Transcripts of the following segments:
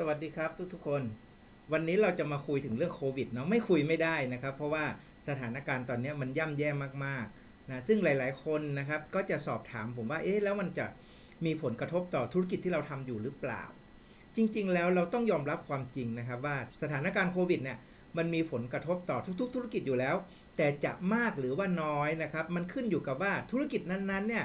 สวัสดีครับทุกๆคน วันนี้เราจะมาคุยถึงเรื่องโควิดเนาะไม่คุยไม่ได้นะครับ เพราะว่าสถานการณ์ตอนนี้มันย่ำแย่มากๆนะซึ่งหลายๆคนนะครับก็จะสอบถามผมว่าเอ๊ะแล้วมันจะมีผลกระทบต่อธุรกิจที่เราทำอยู่หรือเปล่า จริง ๆ แล้วเราต้องยอมรับความจริงนะครับว่าสถานการณ์โควิดเนี่ยมันมีผลกระทบต่อทุก ๆ ธุรกิจอยู่แล้ว แต่จะมากหรือว่าน้อยนะครับ มันขึ้นอยู่กับว่าธุรกิจนั้นๆเนี่ย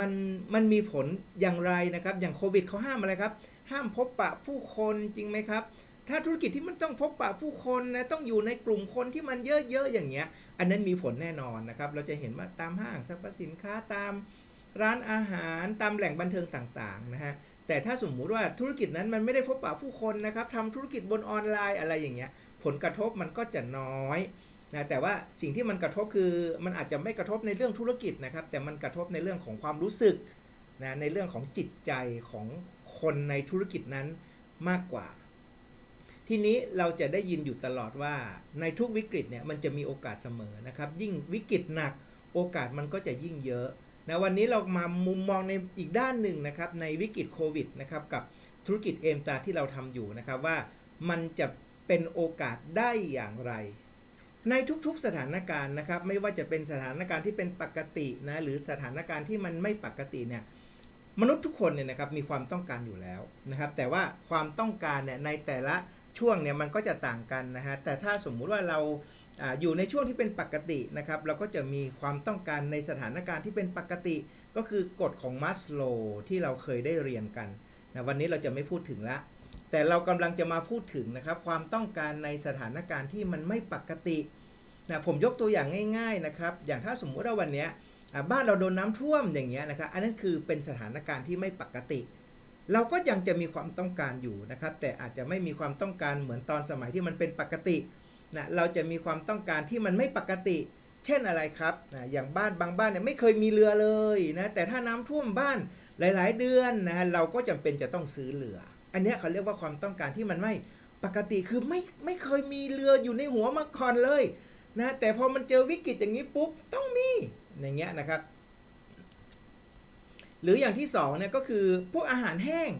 มันมันมีผลอย่างไรนะครับ อย่างโควิดเขาห้ามอะไรครับ ห้ามพบปะผู้คนจริงไหมครับ ถ้าธุรกิจที่มันต้องพบปะผู้คนนะต้องอยู่ในกลุ่มคนที่มันเยอะๆอย่างเงี้ย อันนั้นมีผลแน่นอนนะครับ เราจะเห็นว่าตามห้างสรรพสินค้าตามร้านอาหารตามแหล่งบันเทิงต่างๆนะฮะแต่ถ้าสมมุติว่าธุรกิจนั้นมันไม่ได้พบปะผู้คนนะครับทำธุรกิจบนออนไลน์อะไรอย่างเงี้ย ผลกระทบมันก็จะน้อยนะแต่ว่าสิ่งที่มันกระทบคือมันอาจจะไม่กระทบในเรื่องธุรกิจนะครับ แต่มันกระทบในเรื่องของความรู้สึก นะในเรื่องของจิตใจของคนในธุรกิจนั้นมากกว่า ทีนี้เราจะได้ยินอยู่ตลอดว่าในทุกวิกฤตเนี่ยมันจะมีโอกาสเสมอนะครับ ยิ่งวิกฤตหนักโอกาสมันก็จะยิ่งเยอะนะวันนี้เรามามุมมองในอีกด้านหนึ่งนะครับในวิกฤตโควิดนะครับกับธุรกิจเอมตาที่เราทำอยู่นะครับว่ามันจะเป็นโอกาสได้อย่างไร ในทุกๆสถานการณ์นะครับ ไม่ว่าจะเป็นสถานการณ์ที่เป็นปกตินะหรือสถานการณ์ที่มันไม่ปกติเนี่ย มนุษย์ทุกคนเนี่ยนะครับมีความต้องการอยู่แล้วนะครับ แต่ว่าความต้องการเนี่ยในแต่ละช่วงเนี่ยมันก็จะต่างกันนะฮะแต่ถ้าสมมุติว่าเราอยู่ในช่วงที่เป็นปกตินะครับ เราก็จะมีความต้องการในสถานการณ์ที่เป็นปกติ ก็คือกฎของมัสโลที่เราเคยได้เรียนกันนะวันนี้เราจะไม่พูดถึงละแต่เรากำลังจะมาพูดถึงนะครับ ความต้องการในสถานการณ์ที่มันไม่ปกตินะผมยกตัวอย่างง่าย ๆนะครับ อย่างถ้าสมมุติว่าวันเนี้ย บ้านเราโดนน้ำท่วมอย่างเงี้ยนะครับอันนั้นคือเป็นสถานการณ์ที่ไม่ปกติ เราก็ยังจะมีความต้องการอยู่นะครับ แต่อาจจะไม่มีความต้องการเหมือนตอนสมัยที่มันเป็นปกตินะเราจะมีความต้องการที่มันไม่ปกติ เช่นอะไรครับนะอย่างบ้านบางบ้านเนี่ยไม่เคยมีเรือเลยนะแต่ถ้าน้ำท่วมบ้านหลาย ๆ เดือนนะเราก็จำเป็นจะต้องซื้อเรือ อันนี้เขาเรียกว่าความต้องการที่มันไม่ปกติคือไม่ไม่เคยมีเรืออยู่ในหัวมาก่อนเลยนะแต่พอมันเจอวิกฤตอย่างนี้ปุ๊บต้องมี อย่างเงี้ยนะครับ หรืออย่างที่สองเนี่ยก็คือพวกอาหารแห้ง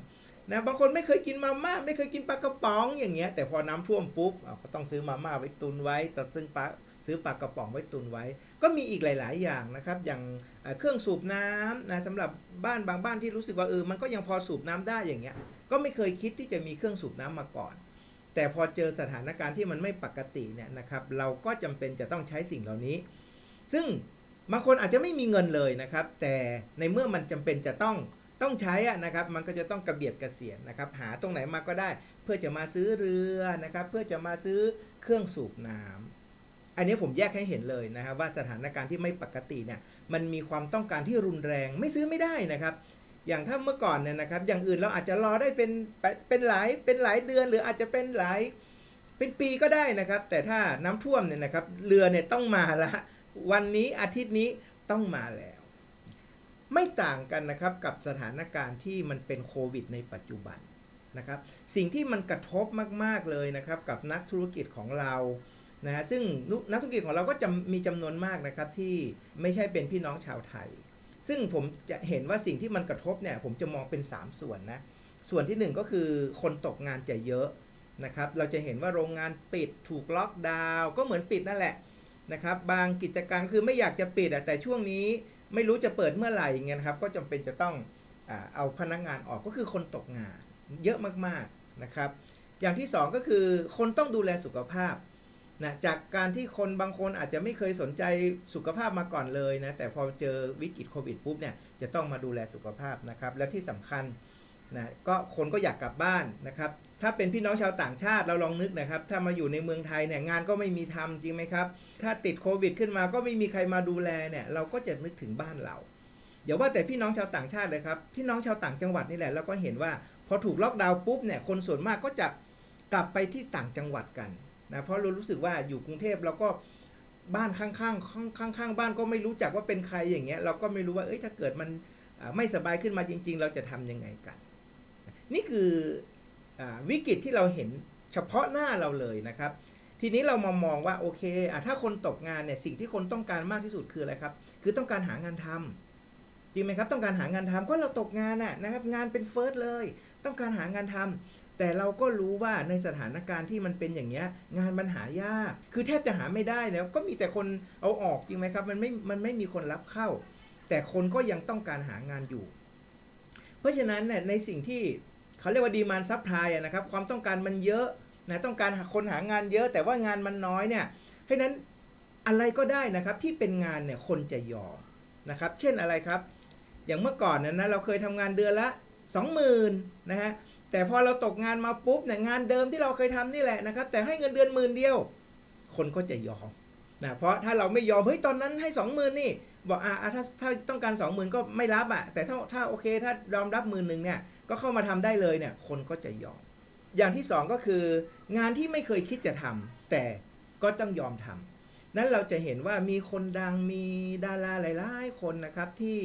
นะบางคนไม่เคยกินมาม่าไม่เคยกินปลากระป๋องอย่างเงี้ยแต่พอน้ำท่วมปุ๊บก็ต้องซื้อมาม่าไว้ตุนไว้แต่ซึ่งปลาซื้อปลากระป๋องไว้ตุนไว้ ก็มีอีกหลาย ๆ อย่างนะครับ อย่างเอ่อเครื่องสูบน้ำนะสำหรับบ้านบางบ้านที่รู้สึกว่าเออมันก็ยังพอสูบน้ำได้อย่างเงี้ยก็ไม่เคยคิดที่จะมีเครื่องสูบน้ำมาก่อน แต่พอเจอสถานการณ์ที่มันไม่ปกติเนี่ยนะครับ เราก็จำเป็นจะต้องใช้สิ่งเหล่านี้ ซึ่ง บางคนอาจจะไม่มีเงินเลยนะครับ แต่ในเมื่อมันจำเป็นจะต้องต้องใช้อะนะครับ มันก็จะต้องกระเบียดกระเสียนนะครับ หาตรงไหนมาก็ได้ เพื่อจะมาซื้อเรือนะครับ เพื่อจะมาซื้อเครื่องสูบน้ำอันนี้ผมแยกให้เห็นเลยนะครับ ว่าสถานการณ์ที่ไม่ปกติเนี่ยมันมีความต้องการที่รุนแรงไม่ซื้อไม่ได้นะครับ อย่างถ้าเมื่อก่อนเนี่ยนะครับ อย่างอื่นเราอาจจะรอได้เป็นเป็นหลายเป็นหลายเดือนหรืออาจจะเป็นหลายเป็นปีก็ได้นะครับ แต่ถ้าน้ำท่วมเนี่ยนะครับเรือเนี่ยต้องมาละ วันนี้อาทิตย์นี้ต้องมาแล้ว ไม่ต่างกันนะครับกับสถานการณ์ที่มันเป็นโควิด ในปัจจุบันนะครับ สิ่งที่มันกระทบมาก ๆ เลยนะครับ กับนักธุรกิจของเรานะฮะซึ่งนักธุรกิจของเราก็จะมีจำนวนมากนะครับที่ไม่ใช่เป็นพี่น้องชาวไทย ซึ่งผมจะเห็นว่าสิ่งที่มันกระทบเนี่ยผมจะมองเป็น 3 ส่วนนะส่วนที่ 1 ก็คือคนตกงานจะเยอะนะครับ เราจะเห็นว่าโรงงานปิดถูกล็อกดาวน์ก็เหมือนปิดนั่นแหละ นะครับบางกิจการคือไม่อยากจะปิดอะแต่ช่วงนี้ไม่รู้จะเปิดเมื่อไหร่เงี้ยนะครับก็จำเป็นจะต้องอเอาพนักงานออกก็คือคนตกงานเยอะมากๆนะครับ อย่างที่ 2 ก็คือคนต้องดูแลสุขภาพนะจากการที่คนบางคนอาจจะไม่เคยสนใจสุขภาพมาก่อนเลยนะแต่พอเจอวิกฤตโควิดปุ๊บเนี่ยจะต้องมาดูแลสุขภาพนะครับและที่สำคัญ นะก็คนก็อยากกลับบ้านนะครับ ถ้าเป็นพี่น้องชาวต่างชาติเราลองนึกนะครับ ถ้ามาอยู่ในเมืองไทยเนี่ยงานก็ไม่มีทำจริงไหมครับ ถ้าติดโควิดขึ้นมาก็ไม่มีใครมาดูแลเนี่ยเราก็จะนึกถึงบ้านเราอย่าว่าแต่พี่น้องชาวต่างชาติเลยครับพี่น้องชาวต่างจังหวัดนี่แหละเราก็เห็นว่า พอถูกล็อกดาวน์ปุ๊บเนี่ยคนส่วนมากก็จะกลับไปที่ต่างจังหวัดกันนะเพราะเรารู้สึกว่าอยู่กรุงเทพเราก็บ้านข้างๆข้างข้างๆบ้านก็ไม่รู้จักว่าเป็นใครอย่างเงี้ยเราก็ไม่รู้ว่าเอ้ยถ้าเกิดมันไม่สบายขึ้นมาจริง ๆ เราจะทำยังไงกัน นี่คืออวิกฤตที่เราเห็นเฉพาะหน้าเราเลยนะครับ ทีนี้เรามามองว่าโอเคอถ้าคนตกงานเนี่ยสิ่งที่คนต้องการมากที่สุดคืออะไรครับ คือต้องการหางานทำจริงไหมครับต้องการหางานทำก็เราตกงานน่ะนะครับงานเป็นเฟิร์สเลย ต้องการหางานทำแต่เราก็รู้ว่าในสถานการณ์ที่มันเป็นอย่างเงี้ยงานมันหายาก คือแทบจะหาไม่ได้แล้วก็มีแต่คนเอาออกจริงไหมครับมันไม่มันไม่มีคนรับเข้า แต่คนก็ยังต้องการหางานอยู่ เพราะฉะนั้นเนี่ยในสิ่งที่ เขาเรียกว่าดีมานซัพพลายนะครับความต้องการมันเยอะนะต้องการคนหางานเยอะ แต่ว่างานมันน้อยเนี่ยเพราะนั้นอะไรก็ได้นะครับที่เป็นงานเนี่ยคนจะยอมนะครับ เช่นอะไรครับ อย่างเมื่อก่อนนะนะเราเคยทำงานเดือนละ 20,000นะฮะแต่พอเราตกงานมาปุ๊บเนี่ยงานเดิมที่เราเคยทำนี่แหละนะครับ แต่ให้เงินเดือนหมื่นเดียว คนก็จะยอมนะเพราะถ้าเราไม่ยอมเฮ้ยตอนนั้นให้ 20,000นี่บอกอ่าถ้าถ้าต้องการ 20,000 ก็ไม่รับอะแต่ถ้าถ้าโอเคถ้ายอมรับหมื่นหนึ่งเนี่ย ก็เข้ามาทำได้เลยเนี่ยคนก็จะยอม อย่างที่สองก็คืองานที่ไม่เคยคิดจะทำแต่ก็ต้องยอมทำนั้นเราจะเห็นว่ามีคนดังมีดาราหลายๆคนนะครับที่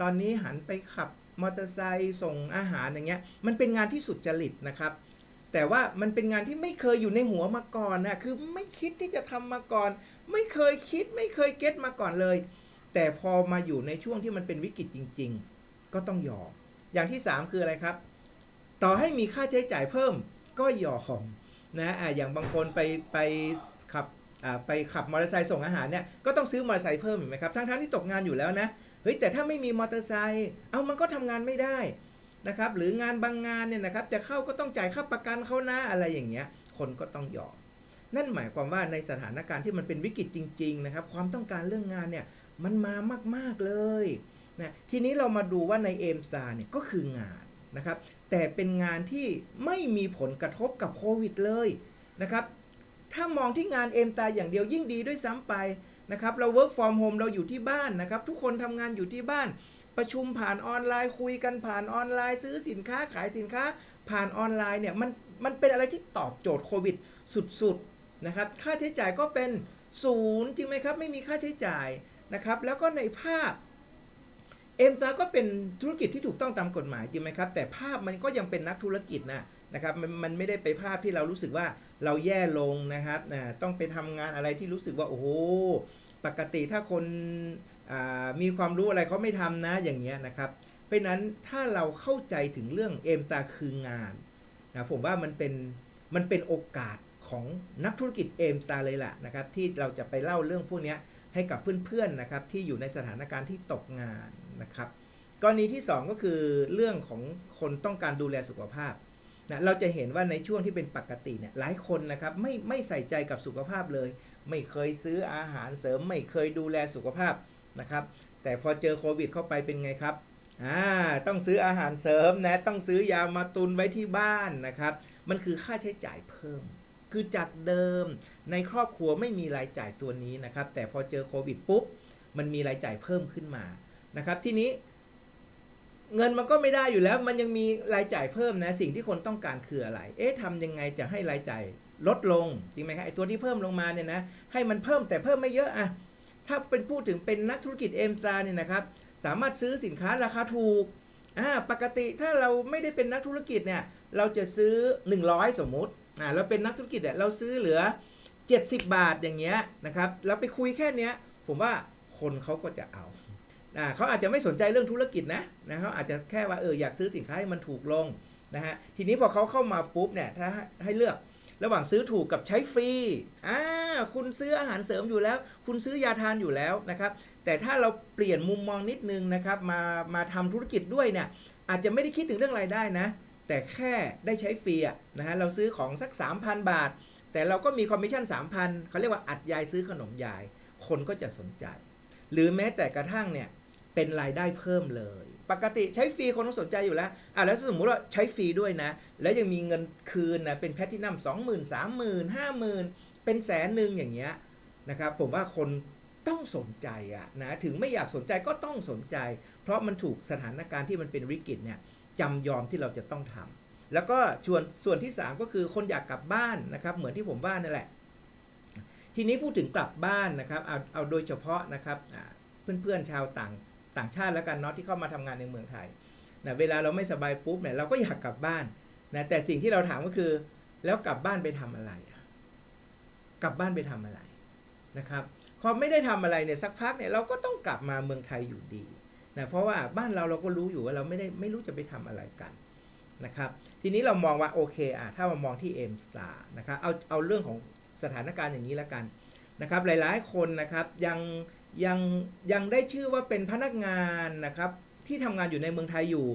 ตอนนี้หันไปขับมอเตอร์ไซค์ส่งอาหารอย่างเงี้ยมันเป็นงานที่สุดจริตนะครับ แต่ว่ามันเป็นงานที่ไม่เคยอยู่ในหัวมาก่อนนะคือไม่คิดที่จะทำมาก่อน ไม่เคยคิดไม่เคยเก็ตมาก่อนเลย แต่พอมาอยู่ในช่วงที่มันเป็นวิกฤตจริง ๆ ก็ต้องยอม อย่างที่ 3 คืออะไรครับ ต่อให้มีค่าใช้จ่ายเพิ่มก็ยอมนะอะอย่างบางคนไปไปขับอ่าไปขับมอเตอร์ไซค์ส่งอาหารเนี่ยก็ต้องซื้อมอเตอร์ไซค์เพิ่มเห็นไหมครับทั้งๆที่ตกงานอยู่แล้วนะเฮ้ยแต่ถ้าไม่มีมอเตอร์ไซค์เอามันก็ทำงานไม่ได้นะครับหรืองานบางงานเนี่ยนะครับจะเข้าก็ต้องจ่ายค่าประกันเขานะอะไรอย่างเงี้ยคนก็ต้องยอมนั่นหมายความว่าในสถานการณ์ที่มันเป็นวิกฤตจริง ๆ นะครับ ความต้องการเรื่องงานเนี่ยมันมามาก ๆ เลย นะทีนี้เรามาดูว่าในเอมสตาเนี่ยก็คืองานนะครับ แต่เป็นงานที่ไม่มีผลกระทบกับโควิดเลยนะครับ ถ้ามองที่งานเอมตาอย่างเดียวยิ่งดีด้วยซ้ำไปนะครับ เรา work from home เราอยู่ที่บ้านนะครับ ทุกคนทำงานอยู่ที่บ้าน ประชุมผ่านออนไลน์คุยกันผ่านออนไลน์ ซื้อสินค้าขายสินค้า ผ่านออนไลน์เนี่ยมันมันเป็นอะไรที่ตอบโจทย์โควิดสุดๆนะครับ ค่าใช้จ่ายก็เป็นศูนย์จริงไหมครับ ไม่มีค่าใช้จ่ายนะครับ แล้วก็ในภาพ เอ็มตาก็เป็นธุรกิจที่ถูกต้องตามกฎหมายจริงไหมครับ แต่ภาพมันก็ยังเป็นนักธุรกิจนะนะครับมันมันไม่ได้ไปภาพที่เรารู้สึกว่าเราแย่ลงนะครับนะต้องไปทำงานอะไรที่รู้สึกว่าโอ้โหปกติถ้าคนามีความรู้อะไรเขาไม่ทำนะอย่างเงี้ยนะครับ เพราะนั้นถ้าเราเข้าใจถึงเรื่องเอมตาคืองานนะผมว่ามันเป็นมันเป็นโอกาสของนักธุรกิจเอมตาเลยแหละนะครับที่เราจะไปเล่าเรื่องพวกนี้ให้กับเพื่อนๆนะครับที่อยู่ในสถานการณ์ที่ตกงาน นะครับกรณีที่ 2 ก็คือเรื่องของคนต้องการดูแลสุขภาพนะเราจะเห็นว่าในช่วงที่เป็นปกติเนี่ยหลายคนนะครับไม่ไม่ใส่ใจกับสุขภาพเลย ไม่เคยซื้ออาหารเสริม ไม่เคยดูแลสุขภาพนะครับแต่พอเจอโควิดเข้าไปเป็นไงครับอ่าต้องซื้ออาหารเสริมนะต้องซื้อยามาตุนไว้ที่บ้านนะครับมันคือค่าใช้จ่ายเพิ่ม คือจากเดิมในครอบครัวไม่มีรายจ่ายตัวนี้นะครับแต่พอเจอโควิดปุ๊บมันมีรายจ่ายเพิ่มขึ้นมา นะครับ ทีนี้ เงินมันก็ไม่ได้อยู่แล้ว มันยังมีรายจ่ายเพิ่มนะ สิ่งที่คนต้องการคืออะไร เอ๊ะทำยังไงจะให้รายจ่ายลดลง จริงไหมครับไอ้ตัวที่เพิ่มลงมาเนี่ยนะ ให้มันเพิ่มแต่เพิ่มไม่เยอะอะถ้าเป็นพูดถึงเป็นนักธุรกิจเอ็มซาเนี่ยนะครับ สามารถซื้อสินค้าราคาถูกอ่าปกติถ้าเราไม่ได้เป็นนักธุรกิจเนี่ย เราจะซื้อ 100 สมมุติอ่าเราเป็นนักธุรกิจเนี่ยเราซื้อเหลือ 70 บาทอย่างเงี้ยนะครับ แล้วไปคุยแค่เนี้ย ผมว่าคนเขาก็จะเอา อ่าเขาอาจจะไม่สนใจเรื่องธุรกิจนะนะเขาอาจจะแค่ว่าเอออยากซื้อสินค้าให้มันถูกลงนะฮะทีนี้พอเขาเข้ามาปุ๊บเนี่ยถ้าให้เลือกระหว่างซื้อถูกกับใช้ฟรีอ่าคุณซื้ออาหารเสริมอยู่แล้ว คุณซื้อยาทานอยู่แล้วนะครับ แต่ถ้าเราเปลี่ยนมุมมองนิดนึงนะครับ มามาทำธุรกิจด้วยเนี่ยอาจจะไม่ได้คิดถึงเรื่องรายได้นะ แต่แค่ได้ใช้ฟรีอะนะฮะเราซื้อของสัก 3,000 บาท แต่เราก็มีคอมมิชชั่น 3,000เขาเรียกว่าอัดยายซื้อขนมยาย คนก็จะสนใจ หรือแม้แต่กระทั่งเนี่ย เป็นรายได้เพิ่มเลย ปกติใช้ฟรีคนต้องสนใจอยู่แล้วอะแล้วสมมุติว่าใช้ฟรีด้วยนะ แล้วยังมีเงินคืนนะเป็นแพทตินัมสองหมื่นสามหมื่นห้าหมื่นเป็นแสนหนึ่งอย่างเงี้ยนะครับผมว่าคนต้องสนใจอะนะถึงไม่อยากสนใจก็ต้องสนใจ เพราะมันถูกสถานการณ์ที่มันเป็นวิกฤตเนี่ยจำยอมที่เราจะต้องทำแล้วก็ส่วนส่วนที่ 3 ก็คือคนอยากกลับบ้านนะครับเหมือนที่ผมว่านั่นแหละ ทีนี้พูดถึงกลับบ้านนะครับเอาเอาโดยเฉพาะนะครับอ่าเพื่อนๆชาวต่าง ต่างชาติแล้วกันเนาะที่เข้ามาทำงานในเมืองไทยนะเวลาเราไม่สบายปุ๊บเนี่ยเราก็อยากกลับบ้านนะแต่สิ่งที่เราถามก็คือ แล้วกลับบ้านไปทำอะไร กลับบ้านไปทำอะไรนะครับพอไม่ได้ทำอะไรเนี่ยสักพักเนี่ยเราก็ต้องกลับมาเมืองไทยอยู่ดีนะเพราะว่าบ้านเราเราก็รู้อยู่ว่าเราไม่ได้ไม่รู้จะไปทำอะไรกันนะครับทีนี้เรามองว่าโอเคอะถ้ามามองที่ M Star นะครับเอาเอาเรื่องของสถานการณ์อย่างนี้แล้วกันนะครับหลายๆคนนะครับยัง ยังยังได้ชื่อว่าเป็นพนักงานนะครับที่ทำงานอยู่ในเมืองไทยอยู่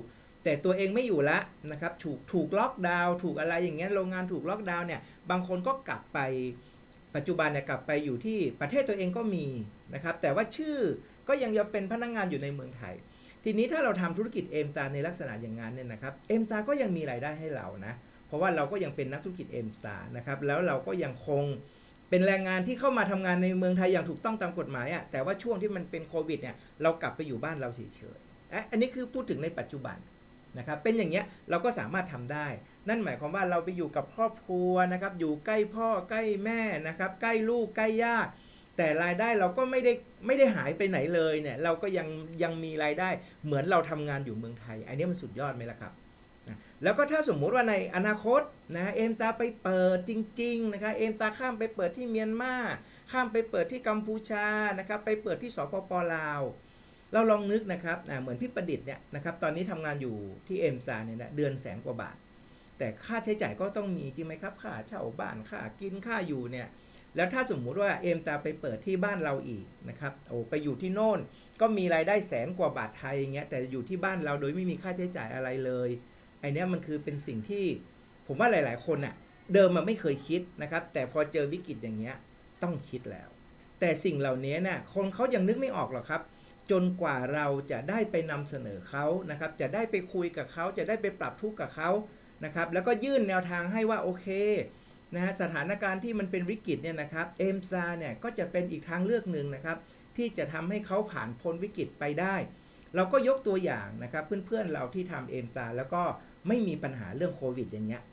แต่ตัวเองไม่อยู่ละนะครับถูกถูกล็อกดาวน์ถูกอะไรอย่างเงี้ยโรงงานถูกล็อกดาวน์เนี่ยบางคนก็กลับไปปัจจุบันเนี่ยกลับไปอยู่ที่ประเทศตัวเองก็มีนะครับแต่ว่าชื่อก็ยังยังเป็นพนักงานอยู่ในเมืองไทย ทีนี้ถ้าเราทำธุรกิจเอ็มตาในลักษณะอย่างนั้นเนี่ยนะครับเอ็มตาก็ยังมีรายได้ให้เรานะเพราะว่าเราก็ยังเป็นนักธุรกิจเอ็มตานะครับแล้วเราก็ยังคง เป็นแรงงานที่เข้ามาทำงานในเมืองไทยอย่างถูกต้องตามกฎหมายอะ่ะแต่ว่าช่วงที่มันเป็นโควิดเนี่ยเรากลับไปอยู่บ้านเราเฉยๆอะอันนี้คือพูดถึงในปัจจุบันนะครับเป็นอย่างเงี้ยเราก็สามารถทำได้ นั่นหมายความว่าเราไปอยู่กับครอบครัวนะครับอยู่ใกล้พ่อใกล้แม่นะครับใกล้ลูกใกล้ญาติแต่รายได้เราก็ไม่ได้ไม่ได้หายไปไหนเลยเนี่ยเราก็ยังยังมีรายได้เหมือนเราทำงานอยู่เมืองไทย อันนี้มันสุดยอดไหมล่ะครับ แล้วก็ถ้าสมมุติว่าในอนาคตนะเอ็มตาไปเปิดจริงๆนะครับเอ็มตาข้ามไปเปิดที่เมียนมาข้ามไปเปิดที่กัมพูชานะครับไปเปิดที่สปปลาว เราลองนึกนะครับเหมือนพี่ประดิษฐ์เนี่ยนะครับตอนนี้ทำงานอยู่ที่เอ็มซาเนี่ยนะเดือนแสนกว่าบาท แต่ค่าใช้จ่ายก็ต้องมีจริงไหมครับค่าเช่าบ้านค่ากินค่าอยู่เนี่ยแล้วถ้าสมมุติว่าเอ็มจะไปเปิดที่บ้านเราอีกนะครับโอ้ไปอยู่ที่โน่นก็มีรายได้แสนกว่าบาทไทยอย่างเงี้ยแต่อยู่ที่บ้านเราโดยไม่มีค่าใช้จ่ายอะไรเลย ไอเนี้ยมันคือเป็นสิ่งที่ผมว่าหลาย ๆ คนน่ะเดิมมันไม่เคยคิดนะครับ แต่พอเจอวิกฤตอย่างเงี้ยต้องคิดแล้ว แต่สิ่งเหล่านี้เนี่ยคนเขายังนึกไม่ออกหรอกครับ จนกว่าเราจะได้ไปนำเสนอเขานะครับ จะได้ไปคุยกับเขาจะได้ไปปรับทุกข์กับเขานะครับ แล้วก็ยื่นแนวทางให้ว่าโอเคนะฮะสถานการณ์ที่มันเป็นวิกฤตเนี่ยนะครับเอมซาเนี่ยก็จะเป็นอีกทางเลือกหนึ่งนะครับ ที่จะทำให้เขาผ่านพ้นวิกฤตไปได้ เราก็ยกตัวอย่างนะครับ เพื่อนๆเราที่ทำเอมซาแล้วก็ ไม่มีปัญหาเรื่องโควิดอย่างเงี้ย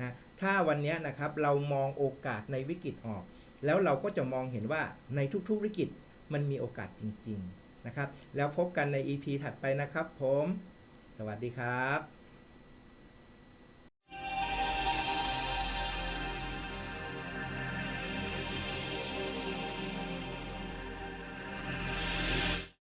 นะถ้าวันนี้นะครับเรามองโอกาสในวิกฤตออก แล้วเราก็จะมองเห็นว่าในทุกๆวิกฤตมันมีโอกาสจริง ๆ นะครับ แล้วพบกันใน EP ถัดไปนะครับผม สวัสดีครับ